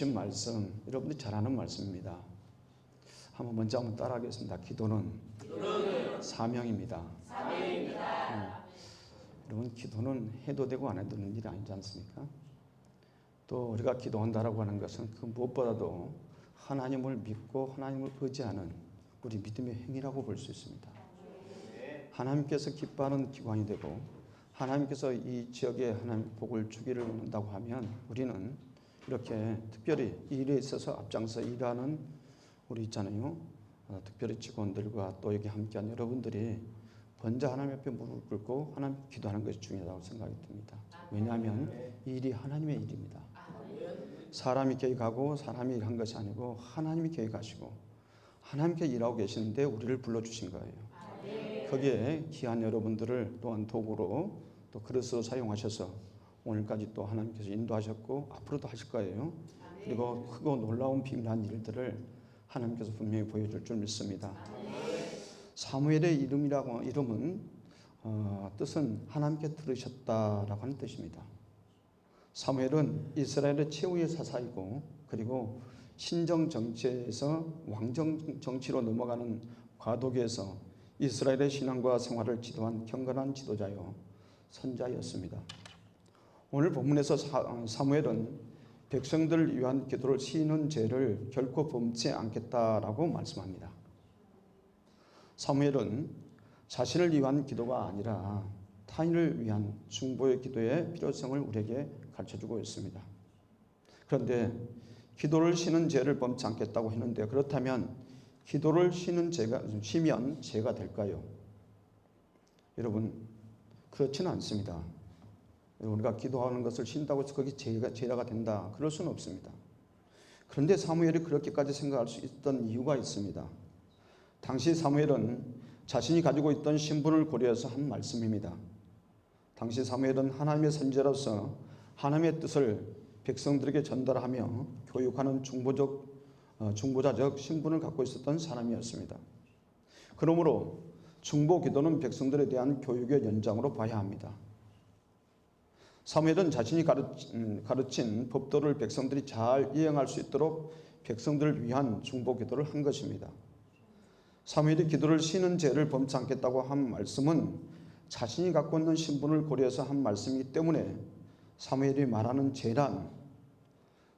주신 말씀 여러분들이 잘 아는 말씀입니다. 한번 먼저 한번 따라하겠습니다. 기도는, 사명입니다. 네. 여러분 기도는 해도 되고 안 해도 되는 일이 아니지 않습니까? 또 우리가 기도한다라고 하는 것은 그 무엇보다도 하나님을 믿고 하나님을 의지하는 우리 믿음의 행위라고 볼 수 있습니다. 하나님께서 기뻐하는 기관이 되고 하나님께서 이 지역에 하나님 복을 주기를 원한다고 하면 우리는 이렇게 특별히 이 일에 있어서 앞장서 일하는 우리 있잖아요. 어, 특별히 직원들과 또 여기 함께한 여러분들이 먼저 하나님 앞에 무릎을 꿇고 하나님 기도하는 것이 중요하다고 생각이 듭니다. 왜냐하면 이 일이 하나님의 일입니다. 사람이 계획하고 사람이 일한 것이 아니고 하나님이 계획하시고 하나님께 일하고 계시는데 우리를 불러주신 거예요. 거기에 귀한 여러분들을 또한 도구로 또 그릇으로 사용하셔서 오늘까지 또 하나님께서 인도하셨고 앞으로도 하실 거예요. 그리고 크고 놀라운 비밀한 일들을 하나님께서 분명히 보여줄 줄 믿습니다. 사무엘의 이름이라고 이름은 어, 뜻은 하나님께 들으셨다라고 하는 뜻입니다. 사무엘은 이스라엘의 최후의 사사이고 그리고 신정 정치에서 왕정 정치로 넘어가는 과도기에서 이스라엘의 신앙과 생활을 지도한 경건한 지도자요 선자였습니다. 오늘 본문에서 사, 사무엘은 백성들을 위한 기도를 시는 죄를 결코 범치 않겠다라고 말씀합니다. 사무엘은 자신을 위한 기도가 아니라 타인을 위한 중보의 기도의 필요성을 우리에게 가르쳐주고 있습니다. 그런데 기도를 쉬는 죄를 범치 않겠다고 했는데 그렇다면 기도를 쉬는 죄가 쉬면 죄가 될까요? 여러분 그렇지는 않습니다. 우리가 기도하는 것을 쉰다고 해서 거기 죄가 죄가 된다 그럴 수는 없습니다. 그런데 사무엘이 그렇게까지 생각할 수 있던 이유가 있습니다. 당시 사무엘은 자신이 가지고 있던 신분을 고려해서 한 말씀입니다. 당시 사무엘은 하나님의 선지자로서 하나님의 뜻을 백성들에게 전달하며 교육하는 중보적 어, 중보자적 신분을 갖고 있었던 사람이었습니다. 그러므로 중보 기도는 백성들에 대한 교육의 연장으로 봐야 합니다. 사무엘은 자신이 음, 가르친 법도를 백성들이 잘 이행할 수 있도록 백성들을 위한 중보 기도를 한 것입니다. 사무엘이 기도를 쉬는 죄를 범치 않겠다고 한 말씀은 자신이 갖고 있는 신분을 고려해서 한 말씀이기 때문에 사무엘이 말하는 죄란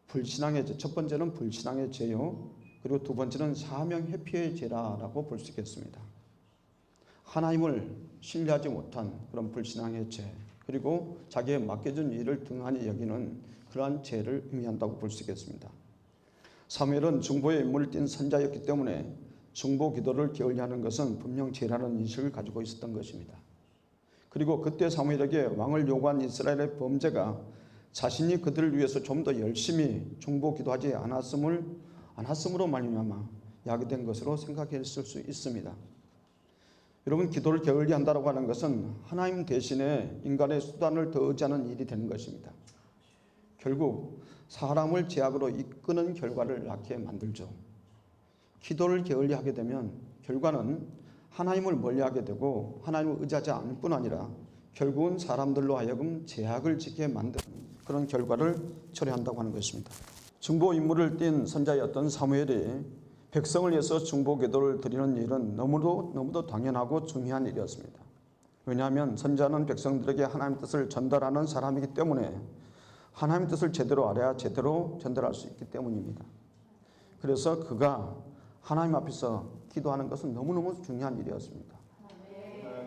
불신앙의 죄, 첫 번째는 불신앙의 죄요. 그리고 두 번째는 사명 회피의 죄라라고 볼 수 있겠습니다. 하나님을 신뢰하지 못한 그런 불신앙의 죄, 그리고 자기의 맡겨준 일을 등한히 여기는 그러한 죄를 의미한다고 볼 수 있겠습니다. 사무엘은 중보의 임무를 띈 선자였기 때문에 중보 기도를 게을리하는 것은 분명 죄라는 인식을 가지고 있었던 것입니다. 그리고 그때 사무엘에게 왕을 요구한 이스라엘의 범죄가 자신이 그들을 위해서 좀 더 열심히 중보 기도하지 않았음을 않았음으로 말미암아 야기된 것으로 생각했을 수 있습니다. 여러분 기도를 게을리 한다고 하는 것은 하나님 대신에 인간의 수단을 더 의지하는 일이 되는 것입니다. 결국 사람을 제약으로 이끄는 결과를 낳게 만들죠. 기도를 게을리 하게 되면 결과는 하나님을 멀리하게 되고 하나님을 의지하지 않을 뿐 아니라 결국은 사람들로 하여금 제약을 짓게 만드는 그런 결과를 초래한다고 하는 것입니다. 중보 임무를 띈 선자였던 사무엘이 백성을 위해서 중보 기도를 드리는 일은 너무도 너무도 당연하고 중요한 일이었습니다. 왜냐하면 선자는 백성들에게 하나님 뜻을 전달하는 사람이기 때문에 하나님 뜻을 제대로 알아야 제대로 전달할 수 있기 때문입니다. 그래서 그가 하나님 앞에서 기도하는 것은 너무너무 중요한 일이었습니다.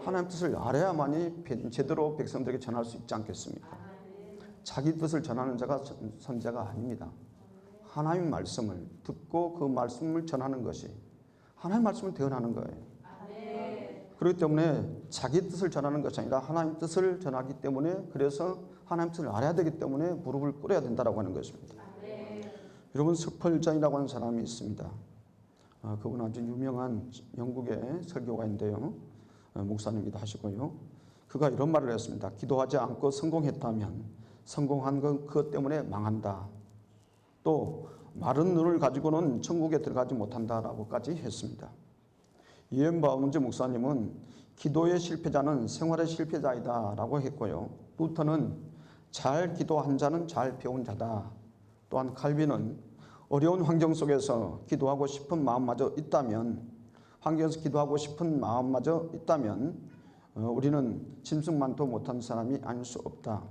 하나님 뜻을 알아야만이 제대로 백성들에게 전할 수 있지 않겠습니까? 자기 뜻을 전하는 자가 선자가 아닙니다. 하나님 말씀을 듣고 그 말씀을 전하는 것이 하나님 말씀을 대언하는 거예요. 그렇기 때문에 자기 뜻을 전하는 것이 아니라 하나님 뜻을 전하기 때문에 그래서 하나님 뜻을 알아야 되기 때문에 무릎을 꿇어야 된다고 하는 것입니다. 여러분 스펄전이라고 하는 사람이 있습니다. 아, 그분 아주 유명한 영국의 설교가인데요. 어, 목사님이기도 하시고요. 그가 이런 말을 했습니다. 기도하지 않고 성공했다면 성공한 건 그것 때문에 망한다. 또 마른 눈을 가지고는 천국에 들어가지 못한다라고까지 했습니다. 이엠 바운즈 목사님은 기도의 실패자는 생활의 실패자이다 라고 했고요. 루터는 잘 기도한 자는 잘 배운 자다. 또한 칼빈은 어려운 환경 속에서 기도하고 싶은 마음마저 있다면 환경에서 기도하고 싶은 마음마저 있다면 어, 우리는 짐승만도 못한 사람이 아닐 수 없다.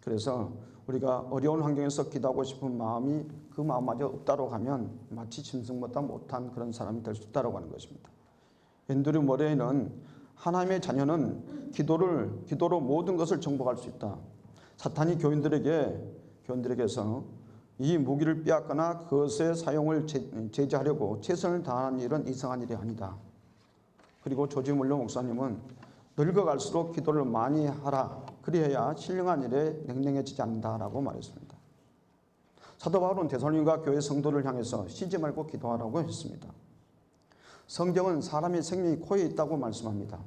그래서 우리가 어려운 환경에서 기도하고 싶은 마음이 그 마음마저 없다고 하면 마치 짐승보다 못한 그런 사람이 될 수 있다고 하는 것입니다. 앤드류 머레이는 하나님의 자녀는 기도를 기도로 모든 것을 정복할 수 있다. 사탄이 교인들에게 교인들에게서 이 무기를 빼앗거나 그것의 사용을 제- 제지하려고 최선을 다하는 일은 이상한 일이 아니다. 그리고 조지 물로 목사님은 늙어갈수록 기도를 많이 하라. 그리해야 신령한 일에 냉랭해지지 않는다라고 말했습니다. 사도 바울은 대선인과 교회 성도를 향해서 쉬지 말고 기도하라고 했습니다. 성경은 사람의 생명이 코에 있다고 말씀합니다.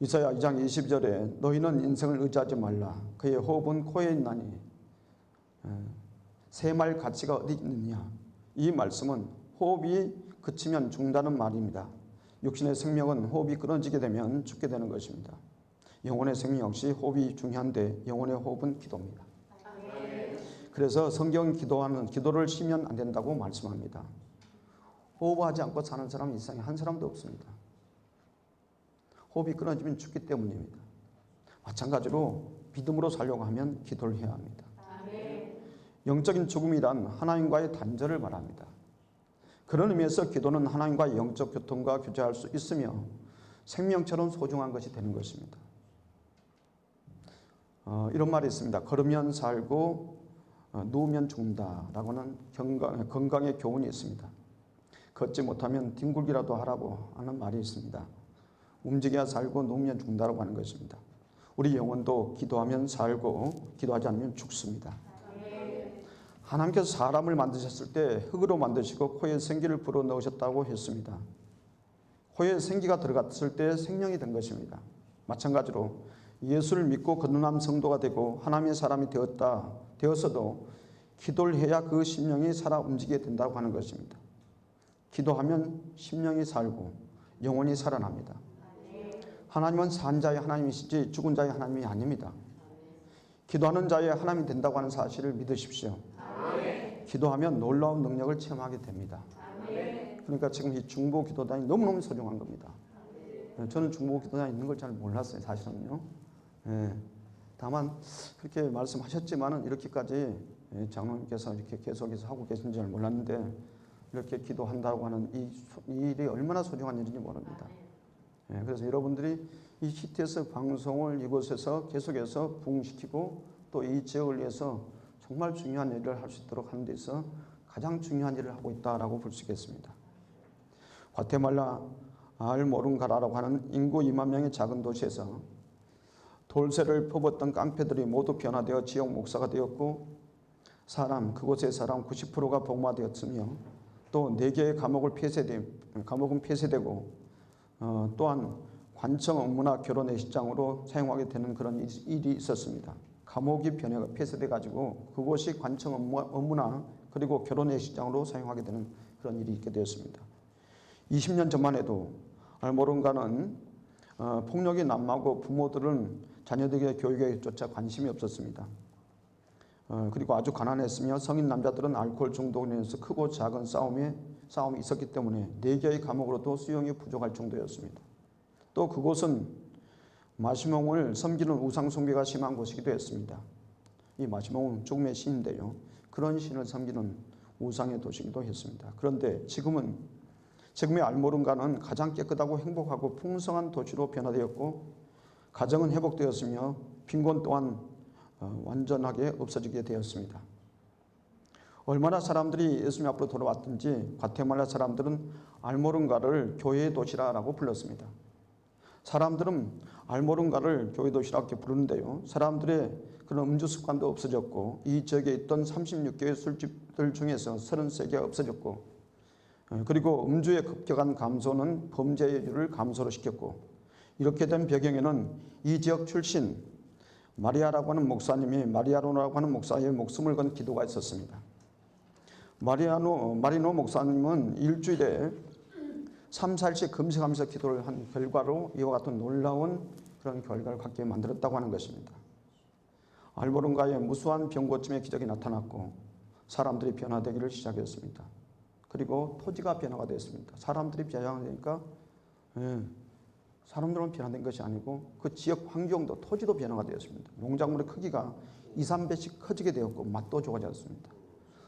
이사야 2장 20절에 너희는 인생을 의지하지 말라. 그의 호흡은 코에 있나니 새말 가치가 어디 있느냐. 이 말씀은 호흡이 그치면 죽는다는 말입니다. 육신의 생명은 호흡이 끊어지게 되면 죽게 되는 것입니다. 영혼의 생명 역시 호흡이 중요한데 영혼의 호흡은 기도입니다. 그래서 성경 기도하는 기도를 쉬면 안 된다고 말씀합니다. 호흡하지 않고 사는 사람은 이상에 한 사람도 없습니다. 호흡이 끊어지면 죽기 때문입니다. 마찬가지로 믿음으로 살려고 하면 기도를 해야 합니다. 영적인 죽음이란 하나님과의 단절을 말합니다. 그런 의미에서 기도는 하나님과의 영적 교통과 교제할 수 있으며 생명처럼 소중한 것이 되는 것입니다. 어, 이런 말이 있습니다. 걸으면 살고 어, 누우면 죽는다라고는 건강, 건강의 교훈이 있습니다. 걷지 못하면 뒹굴기라도 하라고 하는 말이 있습니다. 움직여야 살고 누우면 죽는다라고 하는 것입니다. 우리 영혼도 기도하면 살고 기도하지 않으면 죽습니다. 하나님께서 사람을 만드셨을 때 흙으로 만드시고 코에 생기를 불어 넣으셨다고 했습니다. 코에 생기가 들어갔을 때 생명이 된 것입니다. 마찬가지로 예수를 믿고 거듭난 성도가 되고 하나님의 사람이 되었다 되었어도 기도를 해야 그 심령이 살아 움직이게 된다고 하는 것입니다. 기도하면 심령이 살고 영혼이 살아납니다. 하나님은 산 자의 하나님이시지 죽은 자의 하나님이 아닙니다. 기도하는 자의 하나님이 된다고 하는 사실을 믿으십시오. 기도하면 놀라운 능력을 체험하게 됩니다. 그러니까 지금 이 중보 기도단이 너무너무 소중한 겁니다. 예, 저는 중보 기도단이 있는 걸 잘 몰랐어요, 사실은요. 예, 다만 그렇게 말씀하셨지만은 이렇게까지 예, 장로님께서 이렇게 계속해서 하고 계신 줄 몰랐는데 이렇게 기도한다고 하는 이, 소- 이 일이 얼마나 소중한 일인지 모릅니다. 예, 그래서 여러분들이 이 CTS 방송을 이곳에서 계속해서 부흥시키고 또 이 지역을 위해서 정말 중요한 일을 할 수 있도록 하는 데 있어 가장 중요한 일을 하고 있다라고 볼 수 있겠습니다. 과테말라 알모룬가라라고 하는 인구 2만 명의 작은 도시에서 돌쇠를 퍼붓던 깡패들이 모두 변화되어 지역 목사가 되었고 사람 그곳의 사람 90%가 복마되었으며 또 네 개의 감옥을 폐쇄되 감옥은 폐쇄되고 어, 또한 관청 업무나 결혼의 시장으로 사용하게 되는 그런 일- 일이 있었습니다. 감옥이 변해가 폐쇄돼 가지고 그곳이 관청 업무, 업무 나 그리고 결혼의 시장으로 사용하게 되는 그런 일이 있게 되었습니다. 20년 전만 해도 알모론가는 어, 폭력이 난무하고 부모들은 자녀들의 교육에 조차 관심이 없었습니다. 어, 그리고 아주 가난했으며 성인 남자들은 알코올 중독으로 인해서 크고 작은 싸움에 싸움이 있었기 때문에 네 개의 감옥으로도 수용이 부족할 정도였습니다. 또 그곳은 마시몽을 섬기는 우상 숭배가 심한 곳이기도 했습니다. 이 마시몽은 죽음의 신인데요. 그런 신을 섬기는 우상의 도시기도 했습니다. 그런데 지금은 지금의 알모룬가는 가장 깨끗하고 행복하고 풍성한 도시로 변화되었고 가정은 회복되었으며 빈곤 또한 어, 완전하게 없어지게 되었습니다. 얼마나 사람들이 예수님 앞으로 돌아왔든지 과테말라 사람들은 알모룬가를 교회의 도시라고 불렀습니다. 사람들은 알모룬가를 교회 도시라고 부르는데요. 사람들의 그런 음주 습관도 없어졌고 이 지역에 있던 36개의 술집들 중에서 33개가 없어졌고 어, 그리고 음주의 급격한 감소는 범죄율을 감소로 시켰고 이렇게 된 배경에는 이 지역 출신 마리아라고 하는 목사님이 마리아노라고 하는 목사의 목숨을 건 기도가 있었습니다. 마리아노 마리노 목사님은 일주일에 3, 4일씩 금식하면서 기도를 한 결과로 이와 같은 놀라운 그런 결과를 갖게 만들었다고 하는 것입니다. 알보론가에 무수한 병고침의 기적이 나타났고 사람들이 변화되기를 시작했습니다. 그리고 토지가 변화가 됐습니다. 사람들이 변화되니까 예, 사람들은 변화된 것이 아니고 그 지역 환경도 토지도 변화가 되었습니다. 농작물의 크기가 2, 3배씩 커지게 되었고 맛도 좋아졌습니다.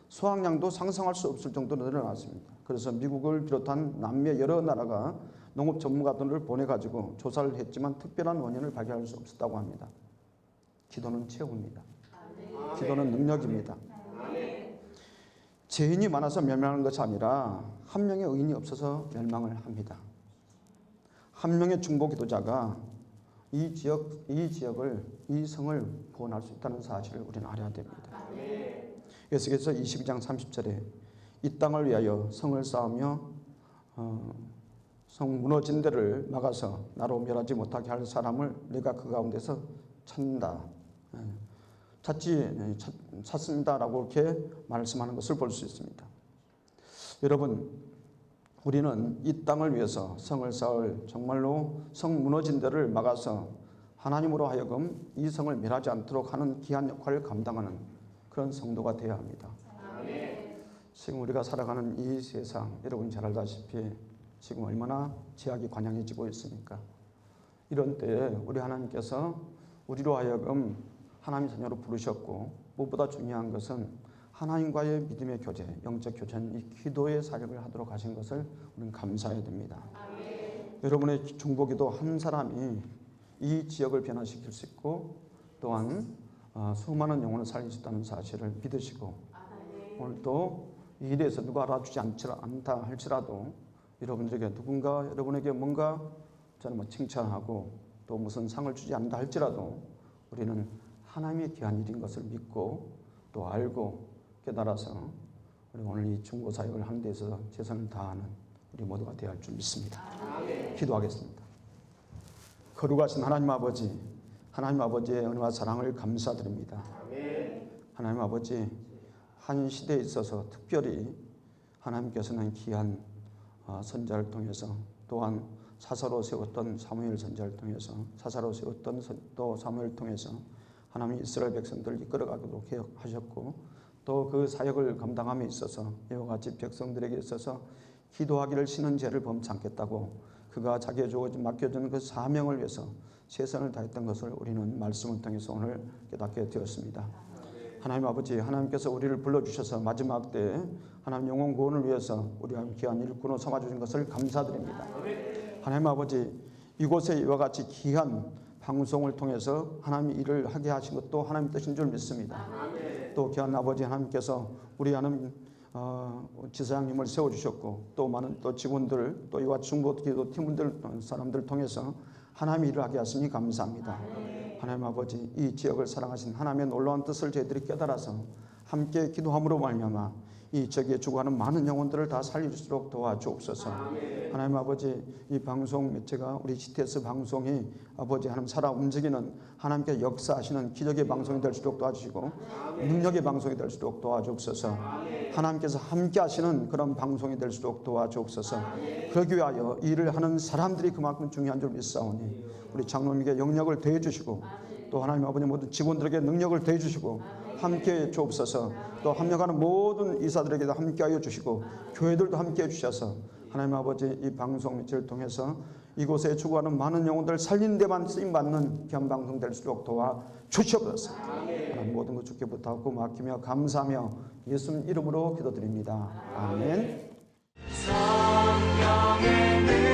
수확량도 상상할 수 없을 정도로 늘어났습니다. 그래서 미국을 비롯한 남미 여러 나라가 농업 전문가들을 보내가지고 조사를 했지만 특별한 원인을 발견할 수 없었다고 합니다. 기도는 최후입니다. 기도는 능력입니다. 죄인이 많아서 멸망하는 것이 아니라 한 명의 의인이 없어서 멸망을 합니다. 한 명의 중보 기도자가 이 지역 이 지역을 이 성을 구원할 수 있다는 사실을 우리는 알아야 됩니다. 에스겔서 22장 30절에 이 땅을 위하여 성을 쌓으며 어, 성 무너진 데를 막아서 나로 멸하지 못하게 할 사람을 내가 그 가운데서 찾는다. 예, 찾지 예, 찾, 찾습니다라고 이렇게 말씀하는 것을 볼 수 있습니다. 여러분 우리는 이 땅을 위해서 성을 쌓을 정말로 성 무너진 데를 막아서 하나님으로 하여금 이 성을 멸하지 않도록 하는 귀한 역할을 감당하는 그런 성도가 되어야 합니다. 지금 우리가 살아가는 이 세상 여러분 잘 알다시피 지금 얼마나 제약이 관영해지고 있습니까? 이런 때에 우리 하나님께서 우리로 하여금 하나님 자녀로 부르셨고 무엇보다 중요한 것은 하나님과의 믿음의 교제, 영적 교제는 이 기도의 사역을 하도록 하신 것을 우리는 감사해야 됩니다. 여러분의 중보기도 한 사람이 이 지역을 변화시킬 수 있고 또한 어, 수많은 영혼을 살릴 수 있다는 사실을 믿으시고 오늘도 이 일에서 누가 알아주지 않다 할지라도 여러분들에게 누군가 여러분에게 뭔가 저는 뭐 칭찬하고 또 무슨 상을 주지 않는다 할지라도 우리는 하나님의 귀한 일인 것을 믿고 또 알고 깨달아서 우리 오늘 이 중고 사역을 하는 데 있어서 최선을 다하는 우리 모두가 되어야 할 줄 믿습니다. 기도하겠습니다. 거룩하신 하나님 아버지, 하나님 아버지의 은혜와 사랑을 감사드립니다. 하나님 아버지, 한 시대에 있어서 특별히 하나님께서는 귀한 어, 선자를 통해서 또한 사사로 세웠던 사무엘 선자를 통해서 사사로 세웠던 선- 또 사무엘을 통해서 하나님 이스라엘 백성들을 이끌어가도록 하셨고 또 그 사역을 감당함에 있어서 이와 같이 백성들에게 있어서 기도하기를 신은 죄를 범치 않겠다고 그가 자기의 주어진 맡겨준 그 사명을 위해서 최선을 다했던 것을 우리는 말씀을 통해서 오늘 깨닫게 되었습니다. 하나님 아버지 하나님께서 우리를 불러주셔서 마지막 때 하나님 영혼 구원을 위해서 우리와 귀한 일꾼으로 삼아주신 것을 감사드립니다. 하나님 아버지 이곳에 이와 같이 귀한 방송을 통해서 하나님 일을 하게 하신 것도 하나님 뜻인 줄 믿습니다. 또 귀한 아버지 하나님께서 우리 하나님 어, 지사장님을 세워주셨고 또 많은 또 직원들 또 이와 중보기도 팀원들 사람들 통해서 하나님 일을 하게 하시니 감사합니다. 하나님 아버지 이 지역을 사랑하신 하나님의 놀라운 뜻을 저희들이 깨달아서 함께 기도함으로 말미암아 이 지역에 죽어가는 많은 영혼들을 다 살려주도록 도와주옵소서. 하나님 아버지 이 방송 매체가 우리 GTS 방송이 아버지 하나님 살아 움직이는 하나님께 역사하시는 기적의 방송이 될수 있도록 도와주시고 능력의 방송이 될수 있도록 도와주옵소서. 하나님께서 함께 하시는 그런 방송이 될수 있도록 도와주옵소서. 그러기 위하여 이 일을 하는 사람들이 그만큼 중요한 줄 믿사오니 우리 장로님께 영역을 더해 주시고 또 하나님 아버지 모든 직원들에게 능력을 더해 주시고 함께 주옵소서. 또 합력하는 모든 이사들에게도 함께하여 주시고 교회들도 함께해 주셔서 하나님 아버지 이 방송 매체를 통해서 이곳에 죽어가는 많은 영혼들 살리는 데만 쓰임 받는 귀한 방송 될수 있도록 도와 주시옵소서. 하나님 모든 것 주께 부탁하고 맡기며 감사하며 예수님 이름으로 기도드립니다. 아멘. 성령의